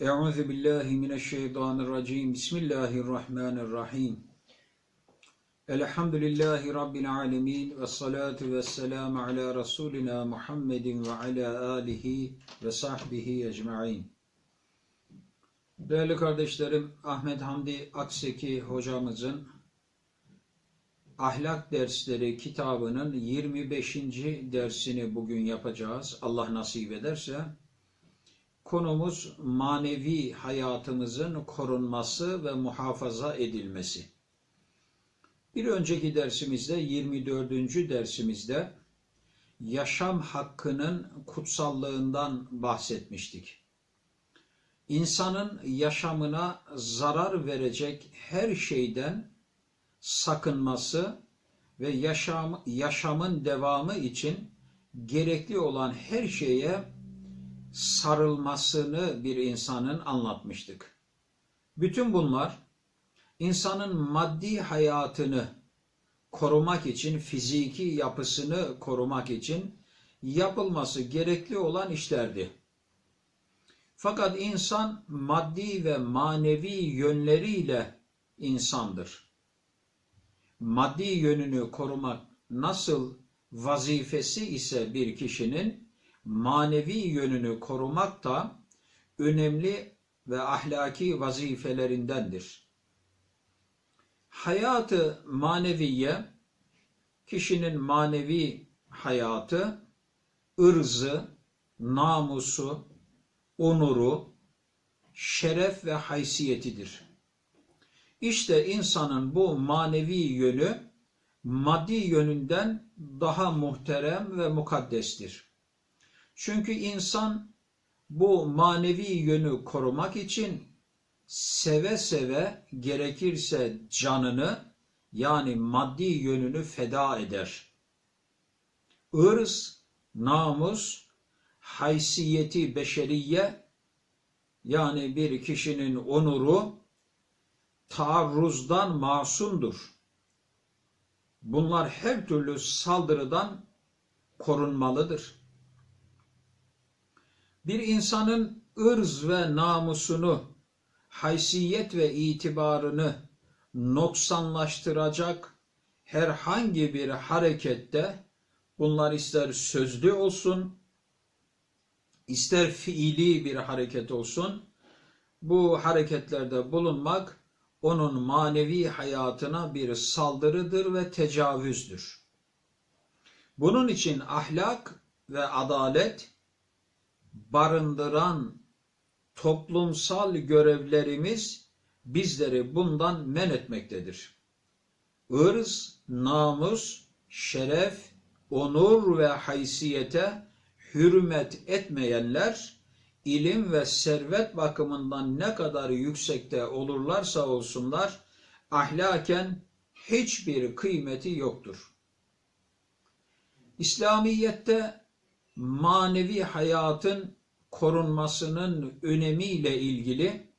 Euzu billahi mineşşeytanirracim. Bismillahirrahmanirrahim. Elhamdülillahi rabbil alamin ve salatu vesselam ala rasulina Muhammedin ve ala alihi ve sahbihi ecmaîn. Değerli kardeşlerim, Ahmet Hamdi Akseki hocamızın Ahlak Dersleri kitabının 25. dersini bugün yapacağız. Allah nasip ederse. Konumuz manevi hayatımızın korunması ve muhafaza edilmesi. Bir önceki dersimizde 24. dersimizde yaşam hakkının kutsallığından bahsetmiştik. İnsanın yaşamına zarar verecek her şeyden sakınması ve yaşam, yaşamın devamı için gerekli olan her şeye sarılmasını bir insanın anlatmıştık. Bütün bunlar insanın maddi hayatını korumak için, fiziki yapısını korumak için yapılması gerekli olan işlerdi. Fakat insan maddi ve manevi yönleriyle insandır. Maddi yönünü korumak nasıl vazifesi ise bir kişinin manevi yönünü korumak da önemli ve ahlaki vazifelerindendir. Hayatı maneviye, kişinin manevi hayatı, ırzı, namusu, onuru, şeref ve haysiyetidir. İşte insanın bu manevi yönü maddi yönünden daha muhterem ve mukaddestir. Çünkü insan bu manevi yönü korumak için seve seve gerekirse canını yani maddi yönünü feda eder. Irz, namus, haysiyeti beşeriye yani bir kişinin onuru taarruzdan masumdur. Bunlar her türlü saldırıdan korunmalıdır bir insanın ırz ve namusunu, haysiyet ve itibarını noksanlaştıracak herhangi bir harekette bunlar ister sözlü olsun, ister fiili bir hareket olsun, bu hareketlerde bulunmak onun manevi hayatına bir saldırıdır ve tecavüzdür. Bunun için ahlak ve adalet barındıran toplumsal görevlerimiz bizleri bundan men etmektedir. Irz, namus, şeref, onur ve haysiyete hürmet etmeyenler ilim ve servet bakımından ne kadar yüksekte olurlarsa olsunlar ahlaken hiçbir kıymeti yoktur. İslamiyette manevi hayatın korunmasının önemiyle ilgili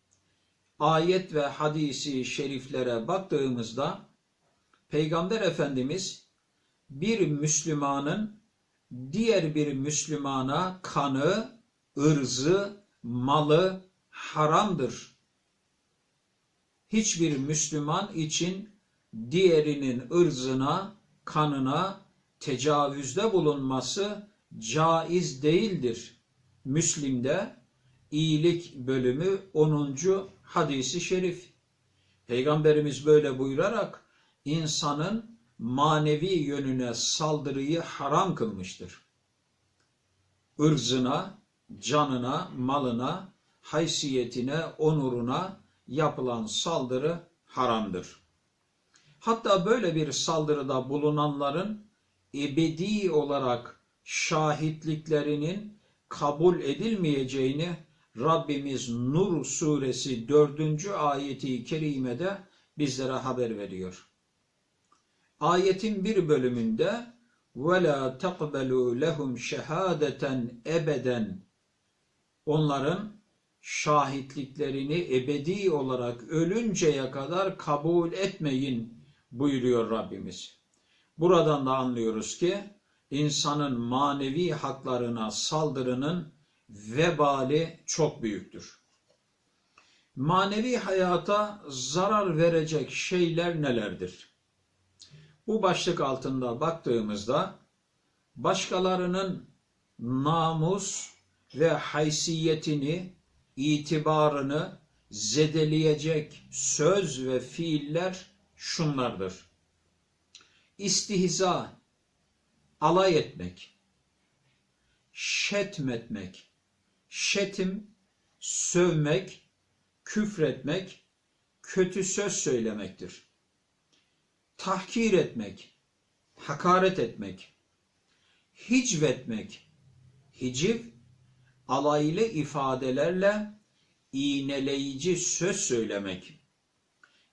ayet ve hadisi şeriflere baktığımızda Peygamber Efendimiz bir Müslümanın diğer bir Müslümana kanı, ırzı, malı haramdır. Hiçbir Müslüman için diğerinin ırzına, kanına tecavüzde bulunması caiz değildir. Müslim'de iyilik bölümü 10. hadisi şerif. Peygamberimiz böyle buyurarak insanın manevi yönüne saldırıyı haram kılmıştır. Irzına, canına, malına, haysiyetine, onuruna yapılan saldırı haramdır. Hatta böyle bir saldırıda bulunanların ebedi olarak şahitliklerinin kabul edilmeyeceğini Rabbimiz Nur suresi 4. ayeti kerimede bizlere haber veriyor. Ayetin bir bölümünde وَلَا تَقْبَلُوا لَهُمْ شَهَادَةً ebeden Onların şahitliklerini ebedi olarak ölünceye kadar kabul etmeyin buyuruyor Rabbimiz. Buradan da anlıyoruz ki insanın manevi haklarına saldırının vebali çok büyüktür. manevi hayata zarar verecek şeyler nelerdir? Bu başlık altında baktığımızda başkalarının namus ve haysiyetini, itibarını zedeleyecek söz ve fiiller şunlardır. İstihza, alay etmek, şetmetmek, şetim, sövmek, küfretmek, kötü söz söylemektir. Tahkir etmek, hakaret etmek, hicvetmek, hiciv, alaylı ifadelerle iğneleyici söz söylemek,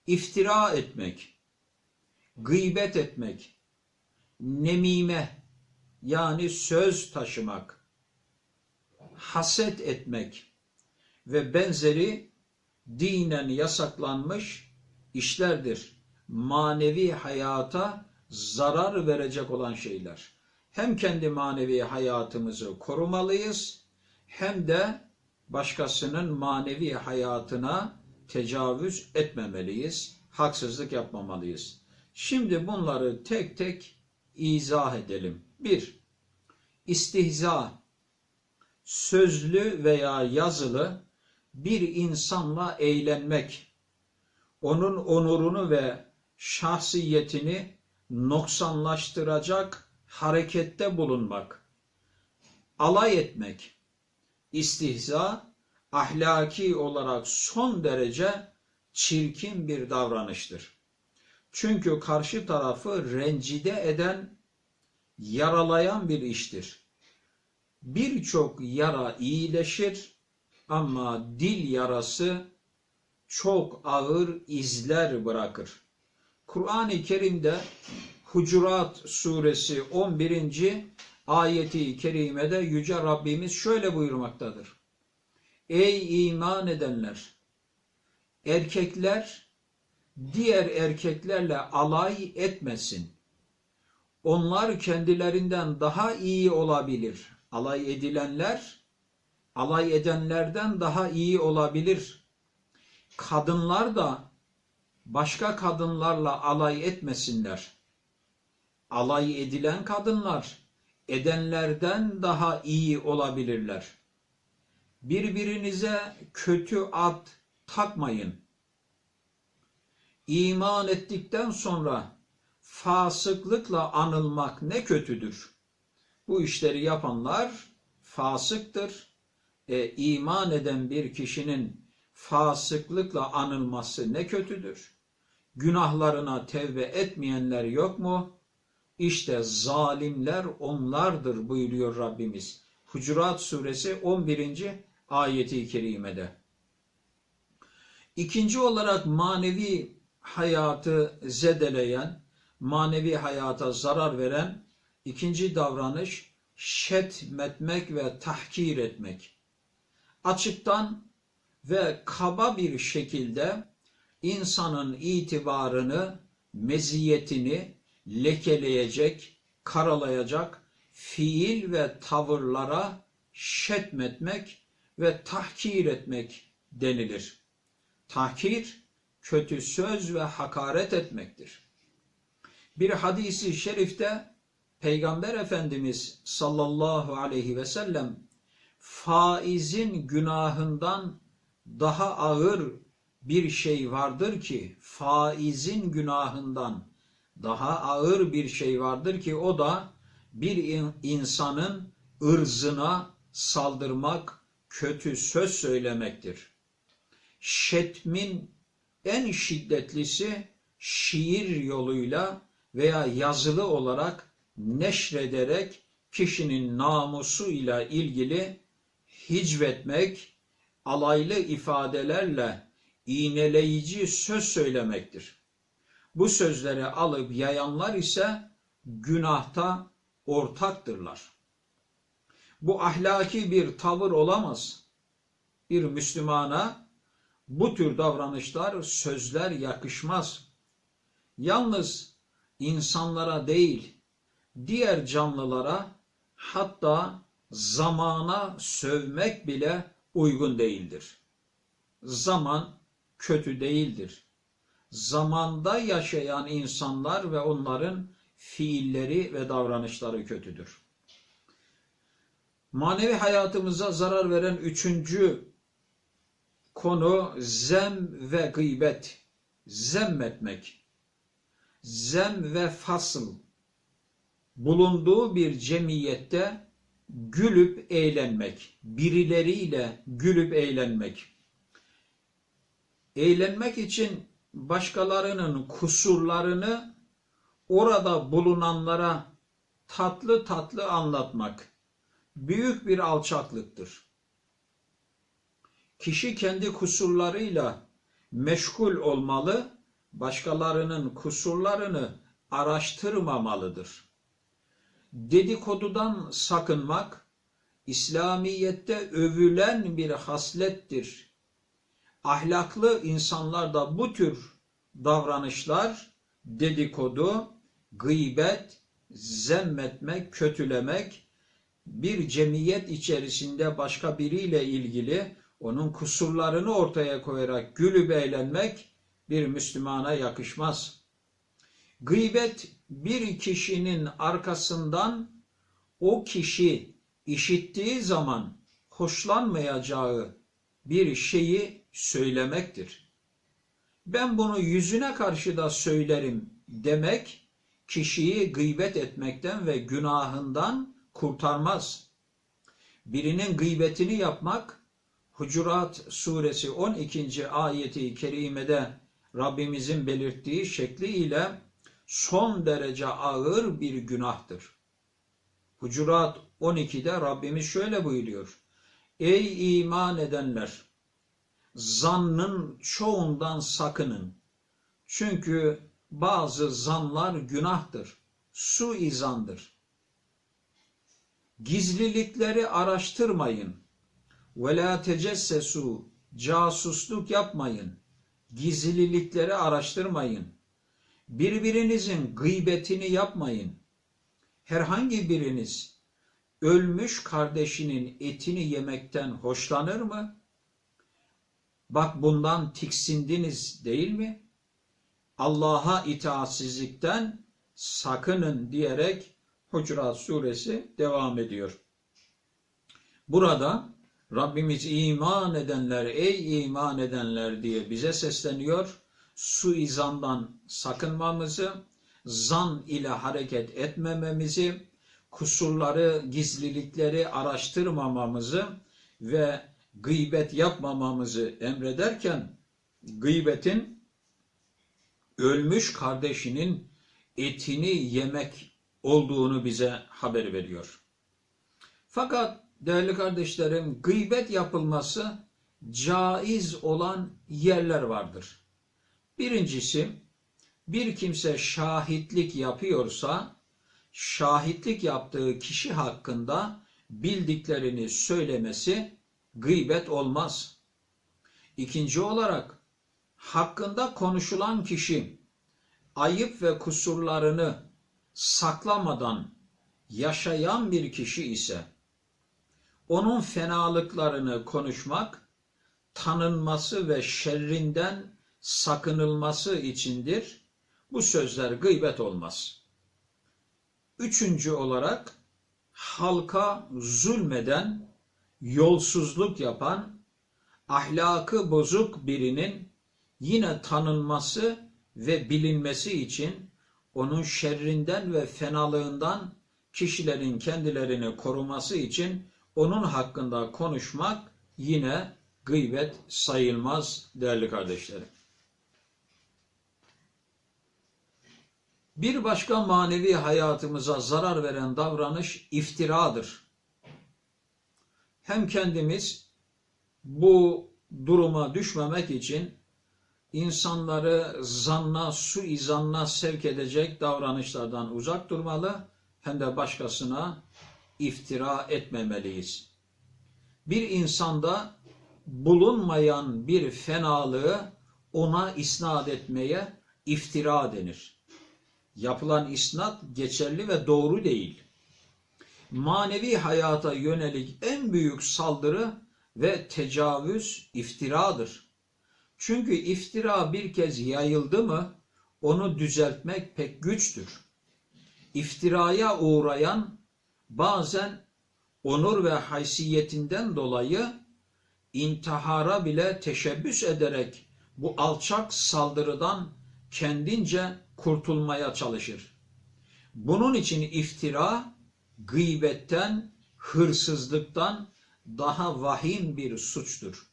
iftira etmek, gıybet etmek, nemime yani söz taşımak, haset etmek ve benzeri dinen yasaklanmış işlerdir. Manevi hayata zarar verecek olan şeyler. Hem kendi manevi hayatımızı korumalıyız hem de başkasının manevi hayatına tecavüz etmemeliyiz, haksızlık yapmamalıyız. Şimdi bunları tek tek izah edelim. 1. İstihza sözlü veya yazılı bir insanla eğlenmek, onun onurunu ve şahsiyetini noksanlaştıracak harekette bulunmak, alay etmek, istihza ahlaki olarak son derece çirkin bir davranıştır. Çünkü karşı tarafı rencide eden, yaralayan bir iştir. Birçok yara iyileşir ama dil yarası çok ağır izler bırakır. Kur'an-ı Kerim'de Hucurat suresi 11. ayeti kerimede Yüce Rabbimiz şöyle buyurmaktadır. Ey iman edenler! Erkekler diğer erkeklerle alay etmesin. Onlar kendilerinden daha iyi olabilir. Alay edilenler, alay edenlerden daha iyi olabilir. Kadınlar da başka kadınlarla alay etmesinler. Alay edilen kadınlar edenlerden daha iyi olabilirler. Birbirinize kötü ad takmayın. İman ettikten sonra fasıklıkla anılmak ne kötüdür. Bu işleri yapanlar fasıktır. E, iman eden bir kişinin fasıklıkla anılması ne kötüdür. Günahlarına tevbe etmeyenler yok mu? İşte zalimler onlardır buyuruyor Rabbimiz. Hucurat suresi 11. ayeti kerimede. İkinci olarak manevi hayatı zedeleyen, manevi hayata zarar veren ikinci davranış şetmetmek ve tahkir etmek. Açıktan ve kaba bir şekilde insanın itibarını, meziyetini lekeleyecek, karalayacak fiil ve tavırlara şetmetmek ve tahkir etmek denilir. Tahkir, kötü söz ve hakaret etmektir. Bir hadisi şerifte Peygamber Efendimiz sallallahu aleyhi ve sellem faizin günahından daha ağır bir şey vardır ki faizin günahından daha ağır bir şey vardır ki o da bir insanın ırzına saldırmak, kötü söz söylemektir. Şetmin en şiddetlisi şiir yoluyla veya yazılı olarak neşrederek kişinin namusuyla ilgili hicvetmek, alaylı ifadelerle iğneleyici söz söylemektir. Bu sözleri alıp yayanlar ise günahta ortaktırlar. Bu ahlaki bir tavır olamaz. Bir Müslümana bu tür davranışlar, sözler yakışmaz. Yalnız insanlara değil, diğer canlılara hatta zamana sövmek bile uygun değildir. zaman kötü değildir. Zamanda yaşayan insanlar ve onların fiilleri ve davranışları kötüdür. Manevi hayatımıza zarar veren üçüncü konu zem ve gıybet. Zemmetmek. Zem ve fasıl. Bulunduğu bir cemiyette gülüp eğlenmek. Birileriyle gülüp eğlenmek. Eğlenmek için başkalarının kusurlarını orada bulunanlara tatlı tatlı anlatmak büyük bir alçaklıktır. Kişi kendi kusurlarıyla meşgul olmalı, başkalarının kusurlarını araştırmamalıdır. Dedikodudan sakınmak, İslamiyette övülen bir haslettir. Ahlaklı insanlarda bu tür davranışlar, dedikodu, gıybet, zemmetmek, kötülemek, bir cemiyet içerisinde başka biriyle ilgili onun kusurlarını ortaya koyarak gülüp eğlenmek bir Müslümana yakışmaz. Gıybet bir kişinin arkasından o kişi işittiği zaman hoşlanmayacağı bir şeyi söylemektir. Ben bunu yüzüne karşı da söylerim demek kişiyi gıybet etmekten ve günahından kurtarmaz. Birinin gıybetini yapmak Hucurat suresi 12. ayeti kerimede Rabbimizin belirttiği şekliyle son derece ağır bir günahtır. Hucurat 12'de Rabbimiz şöyle buyuruyor. Ey iman edenler! Zannın çoğundan sakının. Çünkü bazı zanlar günahtır, suizandır. Gizlilikleri araştırmayın. Ve la tecessesu, casusluk yapmayın. Gizlilikleri araştırmayın. Birbirinizin gıybetini yapmayın. Herhangi biriniz ölmüş kardeşinin etini yemekten hoşlanır mı? Bak bundan tiksindiniz değil mi? Allah'a itaatsizlikten sakının diyerek Hucurat suresi devam ediyor. Burada Rabbimiz iman edenler, ey iman edenler diye bize sesleniyor. Suizandan sakınmamızı, zan ile hareket etmememizi, kusurları, gizlilikleri araştırmamamızı ve gıybet yapmamamızı emrederken gıybetin ölmüş kardeşinin etini yemek olduğunu bize haber veriyor. Fakat değerli kardeşlerim gıybet yapılması caiz olan yerler vardır. Birincisi bir kimse şahitlik yapıyorsa şahitlik yaptığı kişi hakkında bildiklerini söylemesi gıybet olmaz. İkinci olarak hakkında konuşulan kişi ayıp ve kusurlarını saklamadan yaşayan bir kişi ise onun fenalıklarını konuşmak tanınması ve şerrinden sakınılması içindir. Bu sözler gıybet olmaz. Üçüncü olarak halka zulmeden, yolsuzluk yapan, ahlakı bozuk birinin yine tanınması ve bilinmesi için onun şerrinden ve fenalığından kişilerin kendilerini koruması için onun hakkında konuşmak yine gıybet sayılmaz değerli kardeşlerim. Bir başka manevi hayatımıza zarar veren davranış iftiradır. Hem kendimiz bu duruma düşmemek için insanları zanna, suizanna sevk edecek davranışlardan uzak durmalı hem de başkasına iftira etmemeliyiz. Bir insanda bulunmayan bir fenalığı ona isnat etmeye iftira denir. Yapılan isnat geçerli ve doğru değil. Manevi hayata yönelik en büyük saldırı ve tecavüz iftiradır. Çünkü iftira bir kez yayıldı mı onu düzeltmek pek güçtür. İftiraya uğrayan bazen onur ve haysiyetinden dolayı intihara bile teşebbüs ederek bu alçak saldırıdan kendince kurtulmaya çalışır. Bunun için iftira gıybetten, hırsızlıktan daha vahim bir suçtur.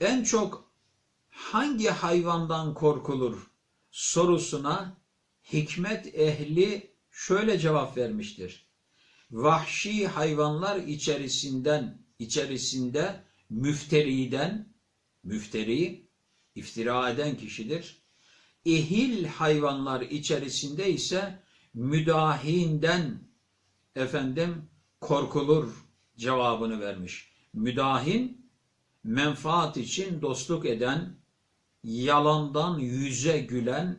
En çok hangi hayvandan korkulur sorusuna hikmet ehli şöyle cevap vermiştir. Vahşi hayvanlar içerisinden içerisinde müfteriden müfteri iftira eden kişidir. Ehil hayvanlar içerisinde ise müdahinden efendim korkulur cevabını vermiş. Müdahin menfaat için dostluk eden, yalandan yüze gülen,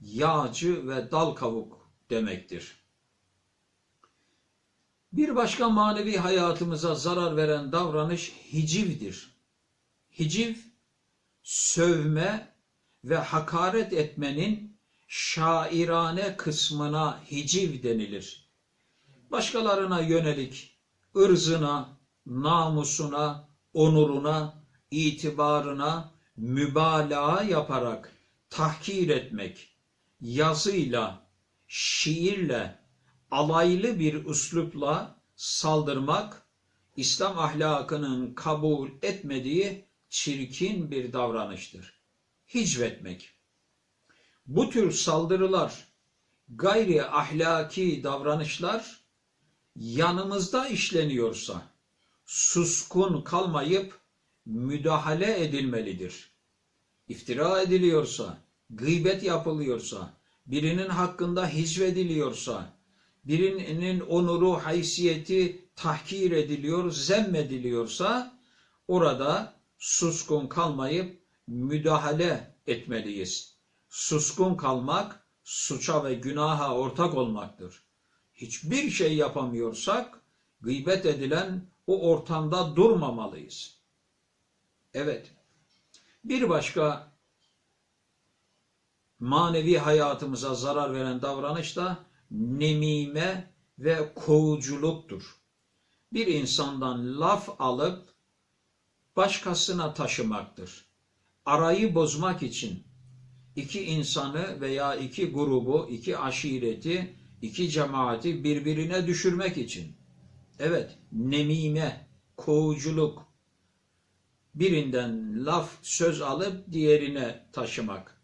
yağcı ve dal kavuk demektir. Bir başka manevi hayatımıza zarar veren davranış hicivdir. Hiciv, sövme ve hakaret etmenin şairane kısmına hiciv denilir. Başkalarına yönelik ırzına, namusuna, onuruna, itibarına mübalağa yaparak tahkir etmek, yazıyla, şiirle, alaylı bir üslupla saldırmak, İslam ahlakının kabul etmediği çirkin bir davranıştır. Hicvetmek. Bu tür saldırılar, gayri ahlaki davranışlar yanımızda işleniyorsa suskun kalmayıp müdahale edilmelidir. İftira ediliyorsa, gıybet yapılıyorsa, birinin hakkında hicvediliyorsa, birinin onuru, haysiyeti tahkir ediliyor, zemmediliyorsa orada suskun kalmayıp müdahale etmeliyiz. Suskun kalmak suça ve günaha ortak olmaktır. Hiçbir şey yapamıyorsak gıybet edilen o ortamda durmamalıyız. Evet. Bir başka manevi hayatımıza zarar veren davranış da nemime ve kovuculuktur. Bir insandan laf alıp başkasına taşımaktır. Arayı bozmak için iki insanı veya iki grubu, iki aşireti, iki cemaati birbirine düşürmek için. Evet, nemime, kovuculuk, birinden laf, söz alıp diğerine taşımak.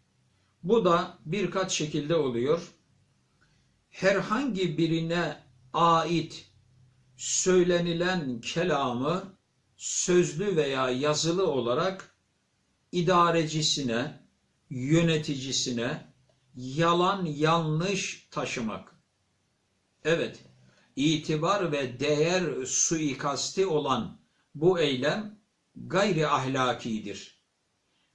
Bu da birkaç şekilde oluyor. Herhangi birine ait söylenilen kelamı sözlü veya yazılı olarak idarecisine, yöneticisine yalan yanlış taşımak. Evet, itibar ve değer suikasti olan bu eylem gayri ahlakidir.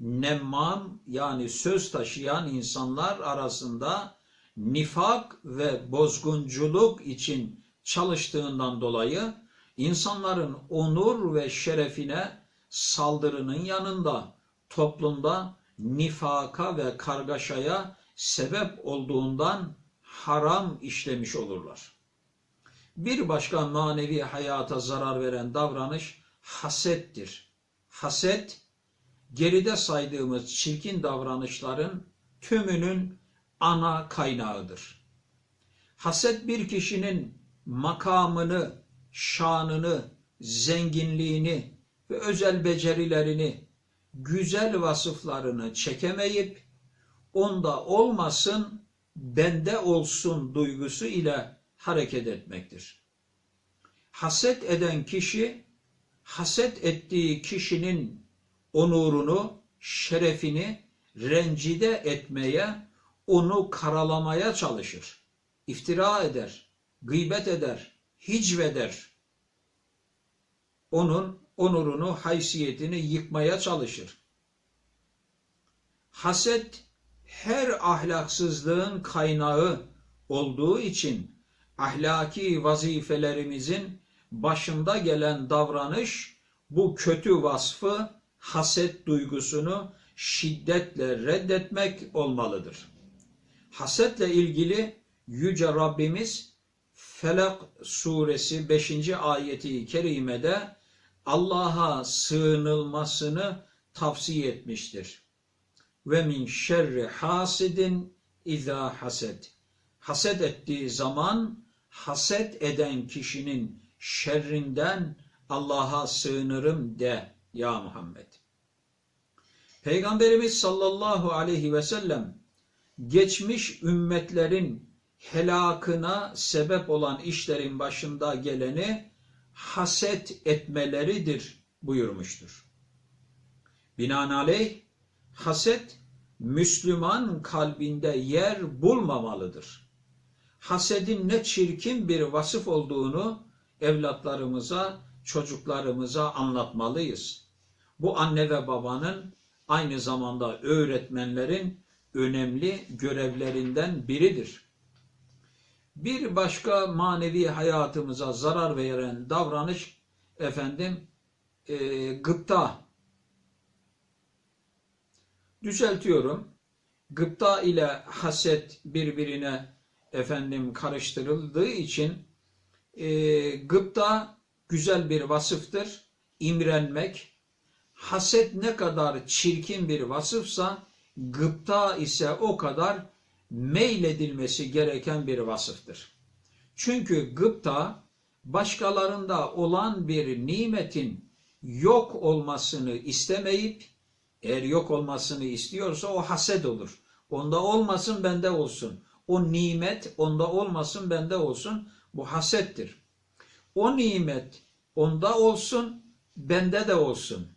Nemmam yani söz taşıyan insanlar arasında nifak ve bozgunculuk için çalıştığından dolayı insanların onur ve şerefine saldırının yanında toplumda nifaka ve kargaşaya sebep olduğundan haram işlemiş olurlar. Bir başka manevi hayata zarar veren davranış hasettir. Haset, geride saydığımız çirkin davranışların tümünün ana kaynağıdır. Haset bir kişinin makamını, şanını, zenginliğini ve özel becerilerini, güzel vasıflarını çekemeyip onda olmasın, bende olsun duygusu ile hareket etmektir. Haset eden kişi haset ettiği kişinin onurunu, şerefini rencide etmeye, onu karalamaya çalışır. İftira eder, gıybet eder, hicveder. Onun onurunu, haysiyetini yıkmaya çalışır. Haset her ahlaksızlığın kaynağı olduğu için ahlaki vazifelerimizin başında gelen davranış bu kötü vasfı haset duygusunu şiddetle reddetmek olmalıdır. Hasetle ilgili Yüce Rabbimiz Felak suresi 5. ayeti kerimede Allah'a sığınılmasını tavsiye etmiştir. Ve min şerri hasidin izâ hased. Haset ettiği zaman haset eden kişinin şerrinden Allah'a sığınırım de ya Muhammed. Peygamberimiz sallallahu aleyhi ve sellem geçmiş ümmetlerin helakına sebep olan işlerin başında geleni haset etmeleridir buyurmuştur. Binaenaleyh haset Müslüman kalbinde yer bulmamalıdır. Hasedin ne çirkin bir vasıf olduğunu evlatlarımıza, çocuklarımıza anlatmalıyız. Bu anne ve babanın aynı zamanda öğretmenlerin önemli görevlerinden biridir. Bir başka manevi hayatımıza zarar veren davranış efendim e, gıpta. Düzeltiyorum. Gıpta ile haset birbirine efendim karıştırıldığı için e, gıpta güzel bir vasıftır. İmrenmek. Haset ne kadar çirkin bir vasıfsa gıpta ise o kadar meyledilmesi gereken bir vasıftır. Çünkü gıpta başkalarında olan bir nimetin yok olmasını istemeyip eğer yok olmasını istiyorsa o haset olur. Onda olmasın bende olsun. O nimet onda olmasın bende olsun. Bu hasettir. O nimet onda olsun bende de olsun.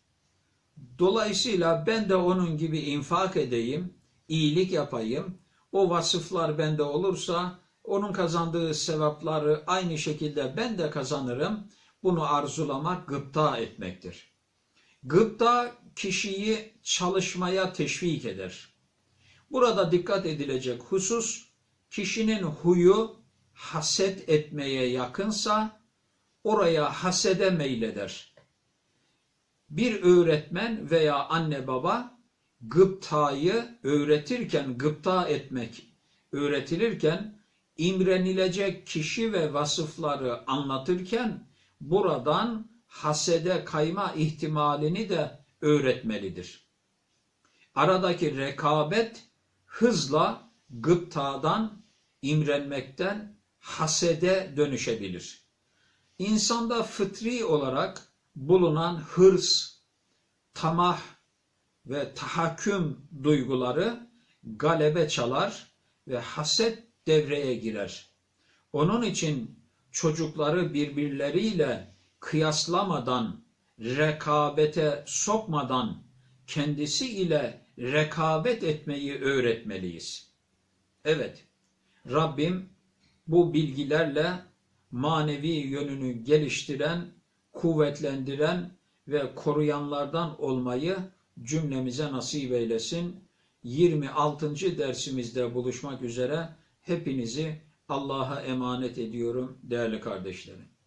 Dolayısıyla ben de onun gibi infak edeyim, iyilik yapayım. O vasıflar bende olursa onun kazandığı sevapları aynı şekilde ben de kazanırım. Bunu arzulamak gıpta etmektir. Gıpta kişiyi çalışmaya teşvik eder. Burada dikkat edilecek husus kişinin huyu haset etmeye yakınsa oraya hasede meyleder. Bir öğretmen veya anne baba gıptayı öğretirken gıpta etmek öğretilirken imrenilecek kişi ve vasıfları anlatırken buradan hasede kayma ihtimalini de öğretmelidir. Aradaki rekabet hızla gıptadan, imrenmekten hasede dönüşebilir. İnsanda fıtri olarak bulunan hırs, tamah ve tahakküm duyguları galebe çalar ve haset devreye girer. Onun için çocukları birbirleriyle kıyaslamadan, rekabete sokmadan kendisi ile rekabet etmeyi öğretmeliyiz. Evet, Rabbim bu bilgilerle manevi yönünü geliştiren, kuvvetlendiren ve koruyanlardan olmayı cümlemize nasip eylesin. 26. dersimizde buluşmak üzere hepinizi Allah'a emanet ediyorum değerli kardeşlerim.